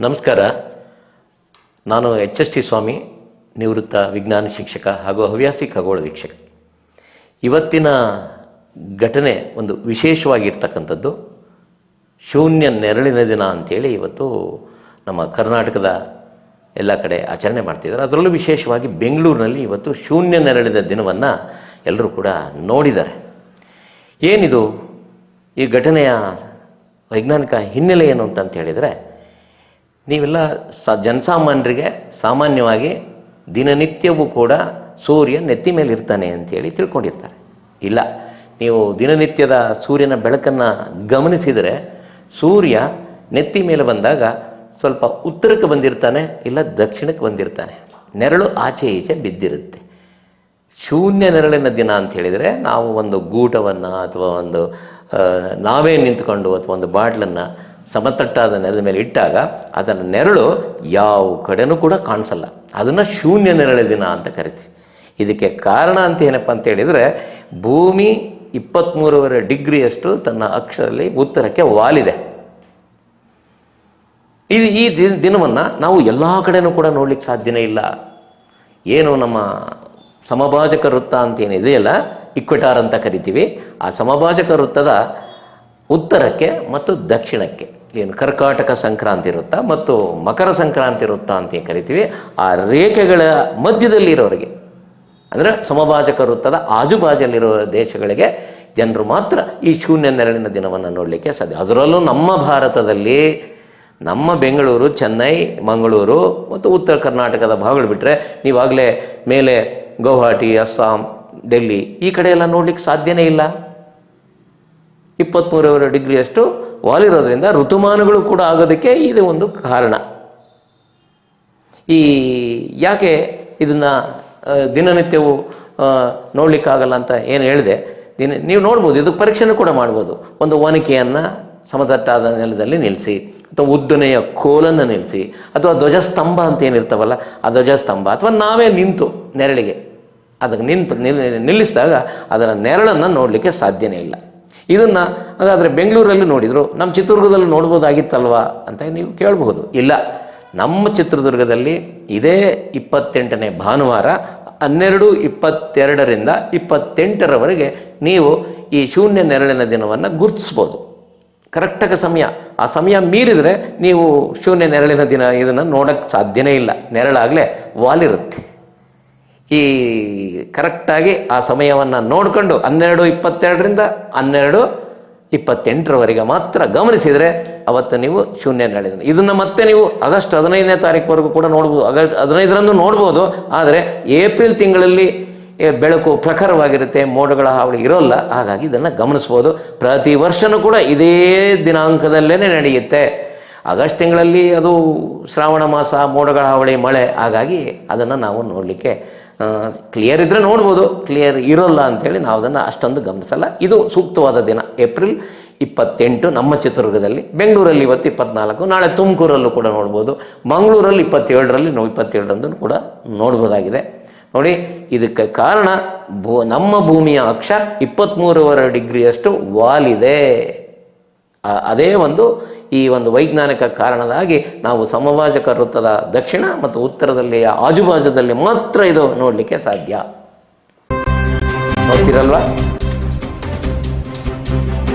ನಮಸ್ಕಾರ. ನಾನು H S T ಸ್ವಾಮಿ, ನಿವೃತ್ತ ವಿಜ್ಞಾನ ಶಿಕ್ಷಕ ಹಾಗೂ ಹವ್ಯಾಸಿ ಖಗೋಳ ವೀಕ್ಷಕ. ಇವತ್ತಿನ ಘಟನೆ ಒಂದು ವಿಶೇಷವಾಗಿರ್ತಕ್ಕಂಥದ್ದು. ಶೂನ್ಯ ನೆರಳಿನ ದಿನ ಅಂಥೇಳಿ ಇವತ್ತು ನಮ್ಮ ಕರ್ನಾಟಕದ ಎಲ್ಲ ಕಡೆ ಆಚರಣೆ ಮಾಡ್ತಿದ್ದಾರೆ. ಅದರಲ್ಲೂ ವಿಶೇಷವಾಗಿ ಬೆಂಗಳೂರಿನಲ್ಲಿ ಇವತ್ತು ಶೂನ್ಯ ನೆರಳಿನ ದಿನವನ್ನು ಎಲ್ಲರೂ ಕೂಡ ನೋಡಿದ್ದಾರೆ. ಏನಿದು ಈ ಘಟನೆಯ ವೈಜ್ಞಾನಿಕ ಹಿನ್ನೆಲೆ ಏನು ಅಂತ ಹೇಳಿದರೆ ನೀವೆಲ್ಲ ಸ ಜನಸಾಮಾನ್ಯರಿಗೆ ಸಾಮಾನ್ಯವಾಗಿ ದಿನನಿತ್ಯವೂ ಕೂಡ ಸೂರ್ಯ ನೆತ್ತಿ ಮೇಲೆ ಇರ್ತಾನೆ ಅಂತೇಳಿ ತಿಳ್ಕೊಂಡಿರ್ತಾರೆ. ಇಲ್ಲ, ನೀವು ದಿನನಿತ್ಯದ ಸೂರ್ಯನ ಬೆಳಕನ್ನು ಗಮನಿಸಿದರೆ ಸೂರ್ಯ ನೆತ್ತಿ ಮೇಲೆ ಬಂದಾಗ ಸ್ವಲ್ಪ ಉತ್ತರಕ್ಕೆ ಬಂದಿರ್ತಾನೆ, ಇಲ್ಲ ದಕ್ಷಿಣಕ್ಕೆ ಬಂದಿರ್ತಾನೆ. ನೆರಳು ಆಚೆ ಈಚೆ ಬಿದ್ದಿರುತ್ತೆ. ಶೂನ್ಯ ನೆರಳಿನ ದಿನ ಅಂತ ಹೇಳಿದರೆ ನಾವು ಒಂದು ಗೂಟವನ್ನು ಅಥವಾ ಒಂದು ನಾವೇ ನಿಂತ್ಕೊಂಡು ಅಥವಾ ಒಂದು ಬಾಟ್ಲನ್ನು ಸಮತಟ್ಟಾದ ನೆಲದ ಮೇಲೆ ಇಟ್ಟಾಗ ಅದನ್ನು ನೆರಳು ಯಾವ ಕಡೆನೂ ಕೂಡ ಕಾಣಿಸಲ್ಲ. ಅದನ್ನು ಶೂನ್ಯ ನೆರಳ ದಿನ ಅಂತ ಕರಿತೀವಿ. ಇದಕ್ಕೆ ಕಾರಣ ಅಂತ ಏನಪ್ಪ ಅಂತ ಹೇಳಿದರೆ, ಭೂಮಿ ಇಪ್ಪತ್ತ್ಮೂರುವರೆ ಡಿಗ್ರಿಯಷ್ಟು ತನ್ನ ಅಕ್ಷದಲ್ಲಿ ಉತ್ತರಕ್ಕೆ ವಾಲಿದೆ. ಇದು ಈ ದಿನ, ದಿನವನ್ನು ನಾವು ಎಲ್ಲ ಕಡೆನೂ ಕೂಡ ನೋಡ್ಲಿಕ್ಕೆ ಸಾಧ್ಯನೇ ಇಲ್ಲ. ಏನು ನಮ್ಮ ಸಮಭಾಜಕ ವೃತ್ತ ಅಂತ ಏನಿದೆಯಲ್ಲ, ಇಕ್ವಿಟಾರ್ ಅಂತ ಕರಿತೀವಿ. ಆ ಸಮಭಾಜಕ ವೃತ್ತದ ಉತ್ತರಕ್ಕೆ ಮತ್ತು ದಕ್ಷಿಣಕ್ಕೆ. ಏನು ಕರ್ಕಾಟಕ ಸಂಕ್ರಾಂತಿ ವೃತ್ತ ಮತ್ತು ಮಕರ ಸಂಕ್ರಾಂತಿ ವೃತ್ತ ಅಂತ ಕರಿತೀವಿ? ಆ ರೇಖೆಗಳ ಮಧ್ಯದಲ್ಲಿರೋರಿಗೆ. ಅಂದರೆ ಸಮಭಾಜಕ ವೃತ್ತದ ಆಜುಬಾಜಲ್ಲಿರುವ ದೇಶಗಳಿಗೆ ಜನರು ಮಾತ್ರ ಈ ಶೂನ್ಯ ನೆರಳಿನ ದಿನವನ್ನು ನೋಡಲಿಕ್ಕೆ ಸಾಧ್ಯ. ಅದರಲ್ಲೂ ನಮ್ಮ ಭಾರತದಲ್ಲಿ ನಮ್ಮ ಬೆಂಗಳೂರು, ಚೆನ್ನೈ, ಮಂಗಳೂರು ಮತ್ತು ಉತ್ತರ ಕರ್ನಾಟಕದ ಭಾಗಗಳು ಬಿಟ್ಟರೆ ನೀವಾಗಲೇ ಮೇಲೆ ಗೌಹಾಟಿ, ಅಸ್ಸಾಂ, ಡೆಲ್ಲಿ ಈ ಕಡೆ ಎಲ್ಲ ನೋಡಲಿಕ್ಕೆ ಸಾಧ್ಯನೇ ಇಲ್ಲ. ಇಪ್ಪತ್ತ್ಮೂರೂವರೆ ಡಿಗ್ರಿಯಷ್ಟು ವಾಲಿರೋದ್ರಿಂದ ಋತುಮಾನಗಳು ಕೂಡ ಆಗೋದಕ್ಕೆ ಇದು ಒಂದು ಕಾರಣ. ಈ ಯಾಕೆ ಇದನ್ನು ದಿನನಿತ್ಯವೂ ನೋಡಲಿಕ್ಕಾಗಲ್ಲ ಅಂತ ಏನು ಹೇಳಿದೆ. ದಿನ, ನೀವು ನೋಡ್ಬೋದು, ಇದು ಪರೀಕ್ಷೆನೂ ಕೂಡ ಮಾಡ್ಬೋದು. ಒಂದು ಒನಕೆಯನ್ನು ಸಮತಟ್ಟಾದ ನೆಲದಲ್ಲಿ ನಿಲ್ಲಿಸಿ ಅಥವಾ ಉದ್ದನೆಯ ಕೋಲನ್ನು ನಿಲ್ಲಿಸಿ ಅಥವಾ ಧ್ವಜಸ್ತಂಭ ಅಂತ ಏನಿರ್ತಾವಲ್ಲ ಆ ಧ್ವಜಸ್ತಂಭ, ಅಥವಾ ನಾವೇ ನಿಂತು ನೆರಳಿಗೆ ಅದಕ್ಕೆ ನಿಂತು, ನಿಲ್, ನಿಲ್ಲಿಸಿದಾಗ ಅದರ ನೆರಳನ್ನು ನೋಡಲಿಕ್ಕೆ ಸಾಧ್ಯನೇ ಇಲ್ಲ. ಇದನ್ನು ಹಾಗಾದರೆ ಬೆಂಗಳೂರಲ್ಲಿ ನೋಡಿದರು, ನಮ್ಮ ಚಿತ್ರದುರ್ಗದಲ್ಲಿ ನೋಡ್ಬೋದಾಗಿತ್ತಲ್ವಾ ಅಂತ ನೀವು ಕೇಳಬಹುದು. ಇಲ್ಲ, ನಮ್ಮ ಚಿತ್ರದುರ್ಗದಲ್ಲಿ ಇದೇ ಇಪ್ಪತ್ತೆಂಟನೇ ಭಾನುವಾರ ಹನ್ನೆರಡು ಇಪ್ಪತ್ತೆರಡರಿಂದ ಇಪ್ಪತ್ತೆಂಟರವರೆಗೆ ನೀವು ಈ ಶೂನ್ಯ ನೆರಳಿನ ದಿನವನ್ನು ಗುರುತಿಸ್ಬೋದು. ಕರೆಕ್ಟಾಗಿ ಸಮಯ, ಆ ಸಮಯ ಮೀರಿದರೆ ನೀವು ಶೂನ್ಯ ನೆರಳಿನ ದಿನ ಇದನ್ನು ನೋಡೋಕ್ಕೆ ಸಾಧ್ಯನೇ ಇಲ್ಲ. ನೆರಳಾಗಲೇ ವಾಲಿರುತ್ತೆ. ಈ ಕರೆಕ್ಟಾಗಿ ಆ ಸಮಯವನ್ನು ನೋಡಿಕೊಂಡು ಹನ್ನೆರಡು ಇಪ್ಪತ್ತೆರಡರಿಂದ ಹನ್ನೆರಡು ಇಪ್ಪತ್ತೆಂಟರವರೆಗೆ ಮಾತ್ರ ಗಮನಿಸಿದರೆ ಅವತ್ತು ನೀವು ಶೂನ್ಯ ನೆರಳಿನ ಇದನ್ನು ಮತ್ತೆ ನೀವು ಆಗಸ್ಟ್ ಹದಿನೈದನೇ ತಾರೀಕುವರೆಗೂ ಕೂಡ ನೋಡ್ಬೋದು. ಆಗಸ್ಟ್ ಹದಿನೈದರಂದು ನೋಡ್ಬೋದು. ಆದರೆ ಏಪ್ರಿಲ್ ತಿಂಗಳಲ್ಲಿ ಬೆಳಕು ಪ್ರಖರವಾಗಿರುತ್ತೆ, ಮೋಡಗಳ ಹಾವಳಿ ಇರೋಲ್ಲ. ಹಾಗಾಗಿ ಇದನ್ನು ಗಮನಿಸ್ಬೋದು. ಪ್ರತಿ ವರ್ಷವೂ ಕೂಡ ಇದೇ ದಿನಾಂಕದಲ್ಲೇ ನಡೆಯುತ್ತೆ. ಆಗಸ್ಟ್ ತಿಂಗಳಲ್ಲಿ ಅದು ಶ್ರಾವಣ ಮಾಸ, ಮೋಡಗಳ ಹಾವಳಿ, ಮಳೆ, ಹಾಗಾಗಿ ಅದನ್ನು ನಾವು ನೋಡಲಿಕ್ಕೆ ಕ್ಲಿಯರ್ ಇದ್ದರೆ ನೋಡ್ಬೋದು. ಕ್ಲಿಯರ್ ಇರೋಲ್ಲ ಅಂಥೇಳಿ ನಾವು ಅದನ್ನು ಅಷ್ಟೊಂದು ಗಮನಿಸಲ್ಲ. ಇದು ಸೂಕ್ತವಾದ ದಿನ. ಏಪ್ರಿಲ್ ಇಪ್ಪತ್ತೆಂಟು ನಮ್ಮ ಚಿತ್ರದುರ್ಗದಲ್ಲಿ, ಬೆಂಗಳೂರಲ್ಲಿ ಇವತ್ತು ಇಪ್ಪತ್ನಾಲ್ಕು, ನಾಳೆ ತುಮಕೂರಲ್ಲೂ ಕೂಡ ನೋಡ್ಬೋದು. ಮಂಗಳೂರಲ್ಲಿ ಇಪ್ಪತ್ತೇಳರಲ್ಲಿ ನಾವು ಇಪ್ಪತ್ತೇಳರಂದು ಕೂಡ ನೋಡ್ಬೋದಾಗಿದೆ. ನೋಡಿ, ಇದಕ್ಕೆ ಕಾರಣ ಭೂ, ನಮ್ಮ ಭೂಮಿಯ ಅಕ್ಷ ಇಪ್ಪತ್ತ್ಮೂರುವರೆ ಡಿಗ್ರಿಯಷ್ಟು ವಾಲಿದೆ ಅದೇ ಒಂದು ಈ ಒಂದು ವೈಜ್ಞಾನಿಕ ಕಾರಣದಾಗಿ ನಾವು ಸಮಭಾಜಕ ವೃತ್ತದ ದಕ್ಷಿಣ ಮತ್ತು ಉತ್ತರದಲ್ಲಿ ಆಜುಬಾಜುದಲ್ಲಿ ಮಾತ್ರ ಇದು ನೋಡಲಿಕ್ಕೆ ಸಾಧ್ಯ. ನೋಡ್ತೀರಲ್ವಾ?